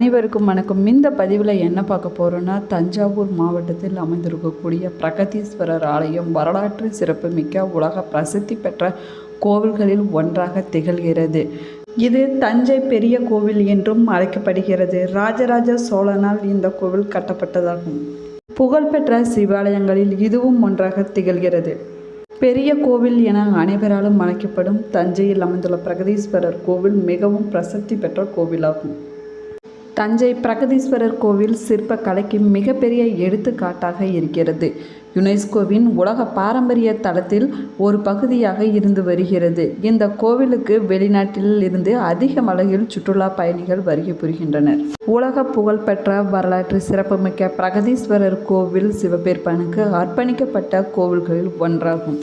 அனைவருக்கும் வணக்கம். இந்த பதிவில் என்ன பார்க்க போகிறோன்னா தஞ்சாவூர் மாவட்டத்தில் அமைந்திருக்கக்கூடிய பிரகதீஸ்வரர் ஆலயம் வரலாற்று சிறப்புமிக்க உலக பிரசித்தி பெற்ற கோவில்களில் ஒன்றாக திகழ்கிறது. இது தஞ்சை பெரிய கோவில் என்றும் அழைக்கப்படுகிறது. ராஜராஜ சோழனால் இந்த கோவில் கட்டப்பட்டதாகும். புகழ்பெற்ற சிவாலயங்களில் இதுவும் ஒன்றாக திகழ்கிறது. பெரிய கோவில் என அனைவராலும் அழைக்கப்படும் தஞ்சையில் அமைந்துள்ள பிரகதீஸ்வரர் கோவில் மிகவும் பிரசித்தி பெற்ற கோவிலாகும். தஞ்சை பிரகதீஸ்வரர் கோவில் சிற்ப கலைக்கு மிகப்பெரிய எடுத்துக்காட்டாக இருக்கிறது. யுனெஸ்கோவின் உலக பாரம்பரிய தளத்தில் ஒரு பகுதியாக இருந்து வருகிறது. இந்த கோவிலுக்கு வெளிநாட்டில் இருந்து அதிக அளவில் சுற்றுலா பயணிகள் வருகை புரிகின்றனர். உலக புகழ்பெற்ற வரலாற்று சிறப்புமிக்க பிரகதீஸ்வரர் கோவில் சிவபெருமானுக்கு அர்ப்பணிக்கப்பட்ட கோவில்களில் ஒன்றாகும்.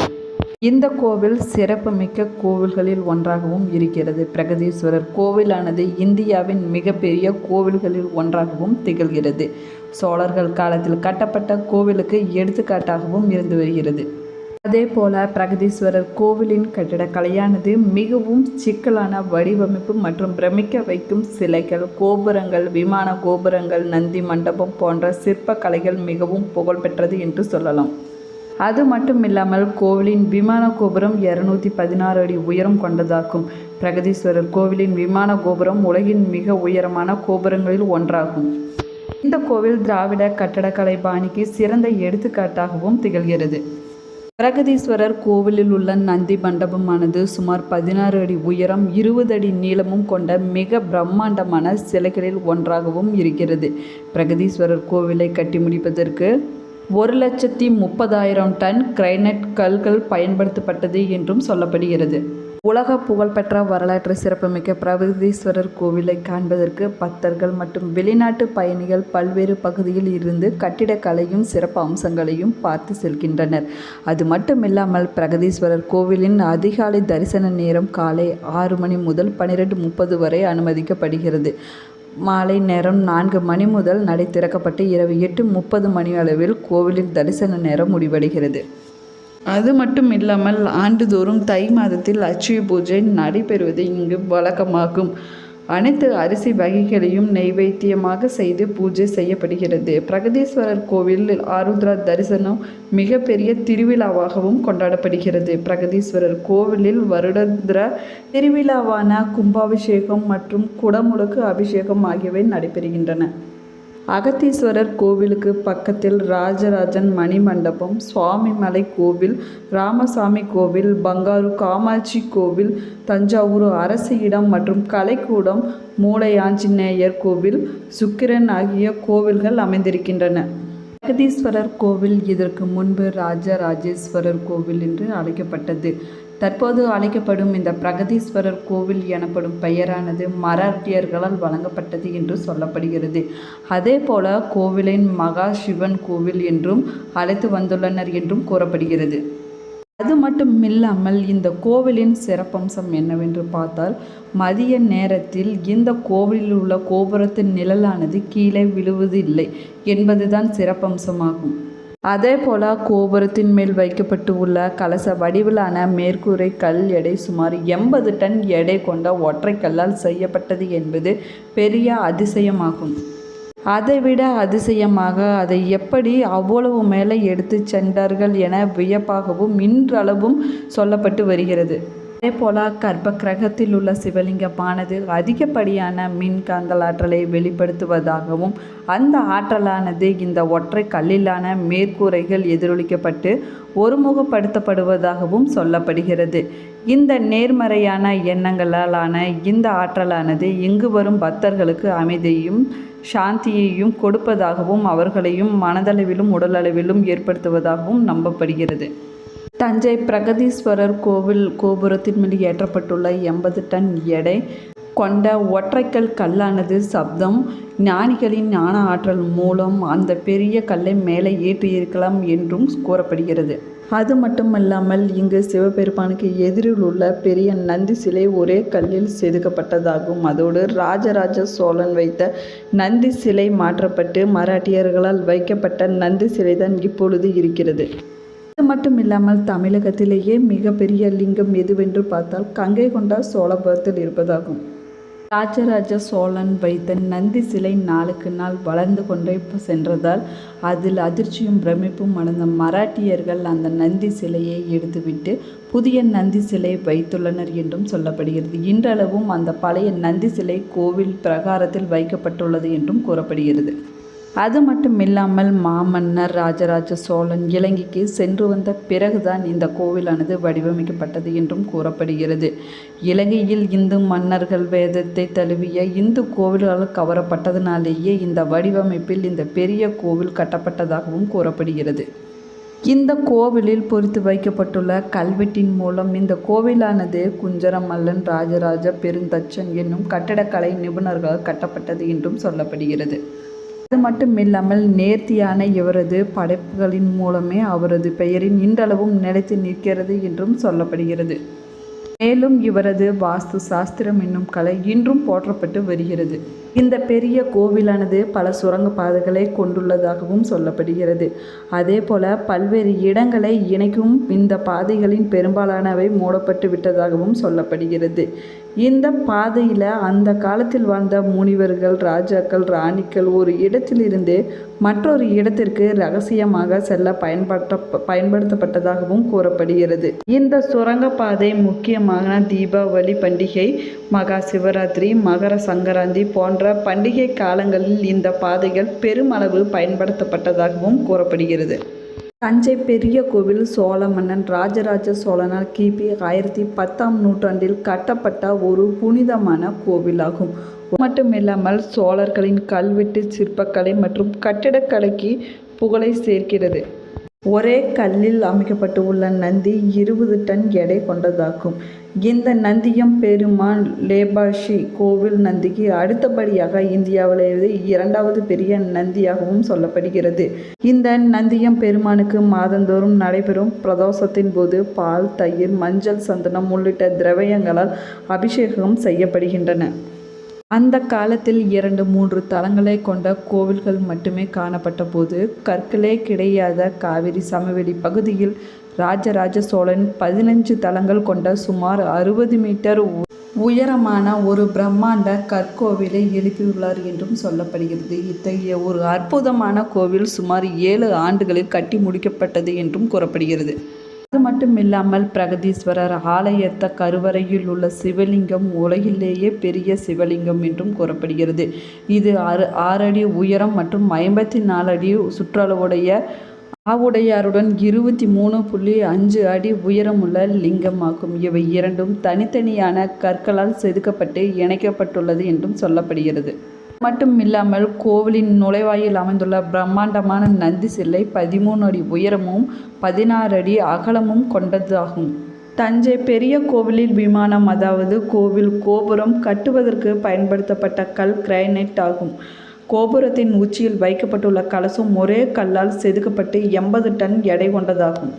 இந்த கோவில் சிறப்புமிக்க கோவில்களில் ஒன்றாகவும் இருக்கிறது. பிரகதீஸ்வரர் கோவிலானது இந்தியாவின் மிகப்பெரிய கோவில்களில் ஒன்றாகவும் திகழ்கிறது. சோழர்கள் காலத்தில் கட்டப்பட்ட கோவிலுக்கு எடுத்துக்காட்டாகவும் இருந்து வருகிறது. அதே போல பிரகதீஸ்வரர் கோவிலின் கட்டிடக்கலையானது மிகவும் சிக்கலான வடிவமைப்பு மற்றும் பிரமிக்க வைக்கும் சிலைகள் கோபுரங்கள் விமான கோபுரங்கள் நந்தி மண்டபம் போன்ற சிற்பக்கலைகள் மிகவும் புகழ்பெற்றது என்று சொல்லலாம். அது மட்டும் இல்லாமல் கோவிலின் விமான கோபுரம் இரநூத்தி பதினாறு அடி உயரம் கொண்டதாகும். பிரகதீஸ்வரர் கோவிலின் விமான கோபுரம் உலகின் மிக உயரமான கோபுரங்களில் ஒன்றாகும். இந்த கோவில் திராவிட கட்டடக்கலை பாணிக்கு சிறந்த எடுத்துக்காட்டாகவும் திகழ்கிறது. பிரகதீஸ்வரர் கோவிலில் உள்ள நந்தி மண்டபமானது சுமார் பதினாறு அடி உயரம் இருபது அடி நீளமும் கொண்ட மிக பிரம்மாண்டமான சிலைகளில் ஒன்றாகவும் இருக்கிறது. பிரகதீஸ்வரர் கோவிலை கட்டி முடிப்பதற்கு ஒரு லட்சத்தி முப்பதாயிரம் டன் கிரைனட் கல்கள் பயன்படுத்தப்பட்டது என்றும் சொல்லப்படுகிறது. உலக புகழ்பெற்ற வரலாற்று சிறப்புமிக்க பிரகதீஸ்வரர் கோவிலை காண்பதற்கு பக்தர்கள் மற்றும் வெளிநாட்டு பயணிகள் பல்வேறு பகுதியில் இருந்து கட்டிடக்கலையும் சிறப்பு அம்சங்களையும் பார்த்து செல்கின்றனர். அது மட்டுமில்லாமல் பிரகதீஸ்வரர் கோவிலின் அதிகாலை தரிசன நேரம் காலை ஆறு மணி முதல் பன்னிரெண்டு முப்பது வரை அனுமதிக்கப்படுகிறது. மாலை நேரம் நான்கு மணி முதல் நடை திறக்கப்பட்டு இரவு எட்டு முப்பது மணி அளவில் கோவிலின் தரிசன நேரம் முடிவடைகிறது. அது மட்டும் இல்லாமல் ஆண்டுதோறும் தை மாதத்தில் லட்சுமி பூஜை நடைபெறுவது இங்கு வழக்கமாகும். அனைத்து அரிசி வகைகளையும் நைவேத்தியமாக செய்து பூஜை செய்யப்படுகிறது. பிரகதீஸ்வரர் கோவில் ஆருத்ரா தரிசனம் மிகப்பெரிய திருவிழாவாகவும் கொண்டாடப்படுகிறது. பிரகதீஸ்வரர் கோவிலில் வருடந்திர திருவிழாவான கும்பாபிஷேகம் மற்றும் குடமுழுக்கு அபிஷேகம் ஆகியவை நடைபெறுகின்றன. அகத்தீஸ்வரர் கோவிலுக்கு பக்கத்தில் ராஜராஜன் மணிமண்டபம் சுவாமிமலை கோவில் ராமசாமி கோவில் பங்காரு காமாட்சி கோவில் தஞ்சாவூர் அரசு இடம் மற்றும் கலைக்கூடம் மூளை ஆஞ்சநேயர் கோவில் சுக்கிரன் ஆகிய கோவில்கள் அமைந்திருக்கின்றன. அகதீஸ்வரர் கோவில் இதற்கு முன்பு ராஜராஜேஸ்வரர் கோவில் என்று அழைக்கப்பட்டது. தற்போது அழைக்கப்படும் இந்த பிரகதீஸ்வரர் கோவில் எனப்படும் பெயரானது மராட்டியர்களால் வழங்கப்பட்டது என்று சொல்லப்படுகிறது. அதே போல கோவிலின் மகா சிவன் கோவில் என்றும் அழைத்து வந்துள்ளனர் என்றும் கூறப்படுகிறது. அது மட்டும் இல்லாமல் இந்த கோவிலின் சிறப்பம்சம் என்னவென்று பார்த்தால் மதிய நேரத்தில் இந்த கோவிலில் உள்ள கோபுரத்தின் நிழலானது கீழே விழுவதில்லை என்பதுதான் சிறப்பம்சமாகும். அதே போல கோபுரத்தின் மேல் வைக்கப்பட்டு உள்ள கலச வடிவிலான மேற்கூரை கல் எடை சுமார் எண்பது டன் எடை கொண்ட ஒற்றை கல்லால் செய்யப்பட்டது என்பது பெரிய அதிசயமாகும். அதைவிட அதிசயமாக அதை எப்படி அவ்வளவு மேலே எடுத்து சென்றார்கள் என வியப்பாகவும் இன்றளவும் சொல்லப்பட்டு வருகிறது. அதே போல கர்ப்ப கிரகத்தில் உள்ள சிவலிங்கமானது அதிகப்படியான மின்காந்தல் ஆற்றலை வெளிப்படுத்துவதாகவும் அந்த ஆற்றலானது இந்த ஒற்றை கல்லிலான மேற்கூரைகள் எதிரொலிக்கப்பட்டு ஒருமுகப்படுத்தப்படுவதாகவும் சொல்லப்படுகிறது. இந்த நேர்மறையான எண்ணங்களாலான இந்த ஆற்றலானது இங்கு வரும் பக்தர்களுக்கு அமைதியையும் சாந்தியையும் கொடுப்பதாகவும் அவர்களையும் மனதளவிலும் உடலளவிலும் ஏற்படுத்துவதாகவும் நம்பப்படுகிறது. தஞ்சை பிரகதீஸ்வரர் கோவில் கோபுரத்தின் மீது ஏற்றப்பட்டுள்ள எண்பது டன் எடை கொண்ட ஒற்றைக்கல் கல்லானது சப்தம். ஞானிகளின் ஞான ஆற்றல் மூலம் அந்த பெரிய கல்லை மேலே ஏற்றியிருக்கலாம் என்றும் கூறப்படுகிறது. அது மட்டுமல்லாமல் இங்கு சிவபெருமானுக்கு எதிரில் உள்ள பெரிய நந்தி சிலை ஒரே கல்லில் செதுக்கப்பட்டதாகும். அதோடு ராஜராஜ சோழன் வைத்த நந்தி சிலை மாற்றப்பட்டு மராட்டியர்களால் வைக்கப்பட்ட நந்தி சிலை தான் இப்பொழுது இருக்கிறது. மட்டும் இல்லாமல் தமிழகத்திலேயே மிகப்பெரிய லிங்கம் எதுவென்று பார்த்தால் கங்கை கொண்டா சோழபுரத்தில் இருப்பதாகும். ராஜராஜ சோழன் வைத்த நந்தி சிலை நாளுக்கு நாள் வளர்ந்து கொண்டே சென்றதால் அதில் அதிர்ச்சியும் பிரமிப்பும் அடைந்த மராட்டியர்கள் அந்த நந்தி சிலையை எடுத்துவிட்டு புதிய நந்தி சிலை வைத்துள்ளனர் என்றும் சொல்லப்படுகிறது. இன்றளவும் அந்த பழைய நந்தி சிலை கோவில் பிரகாரத்தில் வைக்கப்பட்டுள்ளது என்றும் கூறப்படுகிறது. அது மட்டும் இல்லாமல் மாமன்னர் ராஜராஜ சோழன் இலங்கைக்கு சென்று வந்த பிறகுதான் இந்த கோவிலானது வடிவமைக்கப்பட்டது என்றும் கூறப்படுகிறது. இலங்கையில் இந்து மன்னர்கள் வேதத்தை தழுவிய இந்து கோவில்கள் கவரப்பட்டதனாலேயே இந்த வடிவமைப்பில் இந்த பெரிய கோவில் கட்டப்பட்டதாகவும் கூறப்படுகிறது. இந்த கோவிலில் பொறித்து வைக்கப்பட்டுள்ள கல்வெட்டின் மூலம் இந்த கோவிலானது குஞ்சரமல்லன் ராஜராஜ பெருந்தச்சன் என்னும் கட்டடக்கலை நிபுணர்களால் கட்டப்பட்டது என்றும் சொல்லப்படுகிறது. அது மட்டும் இல்லாமல் நேர்த்தியான இவரது படைப்புகளின் மூலமே அவரது பெயரின் இன்றளவும் நிலைத்து நிற்கிறது என்றும் சொல்லப்படுகிறது. மேலும் இவரது வாஸ்து சாஸ்திரம் என்னும் கலை இன்றும் போற்றப்பட்டு வருகிறது. இந்த பெரிய கோவிலானது பல சுரங்க பாதைகளை கொண்டுள்ளதாகவும் சொல்லப்படுகிறது. அதே போல பல்வேறு இடங்களை இணைக்கும் இந்த பாதைகளின் பெரும்பாலானவை மூடப்பட்டு விட்டதாகவும் சொல்லப்படுகிறது. இந்த பாதையில் அந்த காலத்தில் வாழ்ந்த முனிவர்கள் ராஜாக்கள் ராணிகள் ஒரு இடத்திலிருந்து மற்றொரு இடத்திற்கு ரகசியமாக செல்ல பயன்பட்ட பயன்படுத்தப்பட்டதாகவும் கூறப்படுகிறது. இந்த சுரங்கப்பாதை முக்கியமாக தீபாவளி பண்டிகை மகா சிவராத்திரி மகர சங்கராந்தி போன்ற பண்டிகை காலங்களில் இந்த பாதைகள் பெருமளவு பயன்படுத்தப்பட்டதாகவும் கூறப்படுகிறது. தஞ்சை பெரிய கோவில் சோழ மன்னன் ராஜராஜ சோழனால் கிபி ஆயிரத்தி பத்தாம் நூற்றாண்டில் கட்டப்பட்ட ஒரு புனிதமான கோவிலாகும். மட்டுமில்லாமல் சோழர்களின் கல்வெட்டு சிற்பக்கலை மற்றும் கட்டிடக்கலைக்கு புகழை சேர்க்கிறது. ஒரே கல்லில் அமைக்கப்பட்டு உள்ள நந்தி இருபது டன் எடை கொண்டதாகும். இந்த நந்தியம் பெருமான் லேபாஷி கோவில் நந்திக்கு அடுத்தபடியாக இந்தியாவிலேயே இரண்டாவது பெரிய நந்தியாகவும் சொல்லப்படுகிறது. இந்த நந்தியம் பெருமானுக்கு மாதந்தோறும் நடைபெறும் பிரதோஷத்தின் போது பால் தயிர் மஞ்சள் சந்தனம் உள்ளிட்ட திரவியங்களால் அபிஷேகம் செய்யப்படுகின்றன. அந்த காலத்தில் இரண்டு மூன்று தலங்களை கொண்ட கோவில்கள் மட்டுமே காணப்பட்ட போது கற்களே கிடையாத காவிரி சமவெளி பகுதியில் ராஜராஜ சோழன் பதினஞ்சு தலங்கள் கொண்ட சுமார் அறுபது மீட்டர் உயரமான ஒரு பிரம்மாண்ட கற்கோவிலை எழுப்பியுள்ளார் என்றும் சொல்லப்படுகிறது. இத்தகைய ஒரு அற்புதமான கோவில் சுமார் ஏழு ஆண்டுகளில் கட்டி முடிக்கப்பட்டது என்றும் கூறப்படுகிறது. அது மட்டும் இல்லாமல் பிரகதீஸ்வரர் ஆலயத்த கருவறையில் உள்ள சிவலிங்கம் உலகிலேயே பெரிய சிவலிங்கம் என்றும் கூறப்படுகிறது. இது ஆறு ஆறு அடி உயரம் மற்றும் ஐம்பத்தி நாலு அடி சுற்றளவுடைய ஆவுடையாருடன் இருபத்தி மூணு புள்ளி அஞ்சு அடி உயரமுள்ள லிங்கமாகும். இவை இரண்டும் தனித்தனியான கற்களால் செதுக்கப்பட்டு இணைக்கப்பட்டுள்ளது என்றும் சொல்லப்படுகிறது. மட்டும் இல்லாமல் கோவிலின் நுழைவாயில் அமைந்துள்ள பிரம்மாண்டமான நந்தி சிலை பதிமூணு அடி உயரமும் பதினாறு அடி அகலமும் கொண்டதாகும். தஞ்சை பெரிய கோவிலில் விமானம் அதாவது கோவில் கோபுரம் கட்டுவதற்கு பயன்படுத்தப்பட்ட கல் கிரைனைட் ஆகும். கோபுரத்தின் உச்சியில் வைக்கப்பட்டுள்ள கலசம் ஒரே கல்லால் செதுக்கப்பட்டு எண்பது டன் எடை கொண்டதாகும்.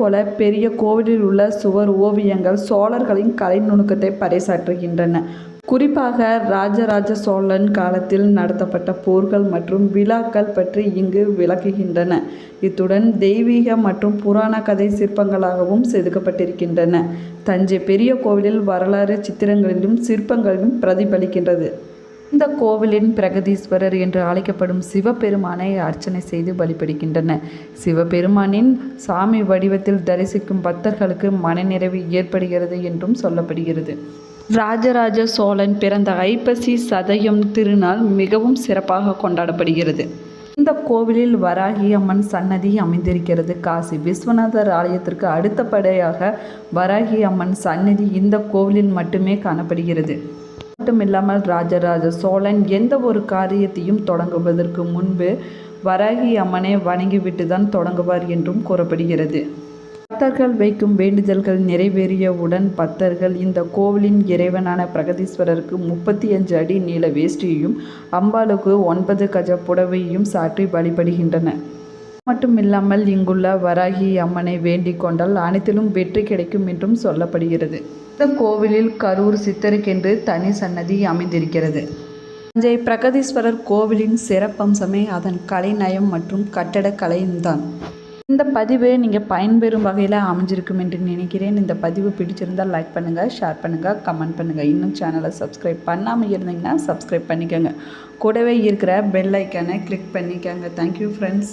போல பெரிய கோவிலில் உள்ள சுவர் ஓவியங்கள் சோழர்களின் கலை நுணுக்கத்தை பறைசாற்றுகின்றன. குறிப்பாக ராஜராஜ சோழன் காலத்தில் நடத்தப்பட்ட போர்கள் மற்றும் விழாக்கள் பற்றி இங்கு விளக்குகின்றன. இத்துடன் தெய்வீக மற்றும் புராண கதை சிற்பங்களாகவும் செதுக்கப்பட்டிருக்கின்றன. தஞ்சை பெரிய கோவிலில் வரலாறு சித்திரங்களிலும் சிற்பங்களிலும் பிரதிபலிக்கின்றது. இந்த கோவிலின் பிரகதீஸ்வரர் என்று அழைக்கப்படும் சிவபெருமானை அர்ச்சனை செய்து வழிபடுகின்றன சிவபெருமானின் சாமி வடிவத்தில் தரிசிக்கும் பக்தர்களுக்கு மனநிறைவு ஏற்படுகிறது என்றும் சொல்லப்படுகிறது. ராஜராஜ சோழன் பிறந்த ஐப்பசி சதயம் திருநாள் மிகவும் சிறப்பாக கொண்டாடப்படுகிறது. இந்த கோவிலில் வராகி அம்மன் சன்னதி அமைந்திருக்கிறது. காசி விஸ்வநாதர் ஆலயத்திற்கு அடுத்தபடியாக வராகி அம்மன் சன்னதி இந்த கோவிலில் மட்டுமே காணப்படுகிறது. மட்டுமில்லாமல் ராஜராஜ சோழன் எந்த ஒரு காரியத்தையும் தொடங்குவதற்கு முன்பு வராகி அம்மனை வணங்கிவிட்டு தான் தொடங்குவார் என்றும் கூறப்படுகிறது. பக்தர்கள் வைக்கும் வேண்டுதல்கள் நிறைவேறியவுடன் பக்தர்கள் இந்த கோவிலின் இறைவனான பிரகதீஸ்வரருக்கு முப்பத்தி அஞ்சு அடி நீள வேஷ்டியையும் அம்பாளுக்கு ஒன்பது கஜ புடவையும் சாற்றி வழிபடுகின்றன மட்டுமில்லாமல் இங்குள்ள வராகி அம்மனை வேண்டிக் கொண்டால் அனைத்திலும் வெற்றி கிடைக்கும் என்றும் சொல்லப்படுகிறது. இந்த கோவிலில் கரூர் சித்தருக்கென்று தனி சன்னதி அமைந்திருக்கிறது. தஞ்சை பிரகதீஸ்வரர் கோவிலின் சிறப்பம்சமே அதன் கலைநயம் மற்றும் கட்டடக்கலையும்தான் இந்த பதிவு நீங்கள் பயன்பெறும் வகையில் அமைஞ்சிருக்கும் என்று நினைக்கிறேன். இந்த பதிவு பிடிச்சிருந்தால் லைக் பண்ணுங்கள் ஷேர் பண்ணுங்கள் கமெண்ட் பண்ணுங்கள் இன்னும் சேனலை சப்ஸ்கிரைப் பண்ணாமல் இருந்தீங்கன்னா சப்ஸ்கிரைப் பண்ணிக்கோங்க. கூடவே இருக்கிற பெல் ஐக்கானை கிளிக் பண்ணிக்கோங்க. Thank you friends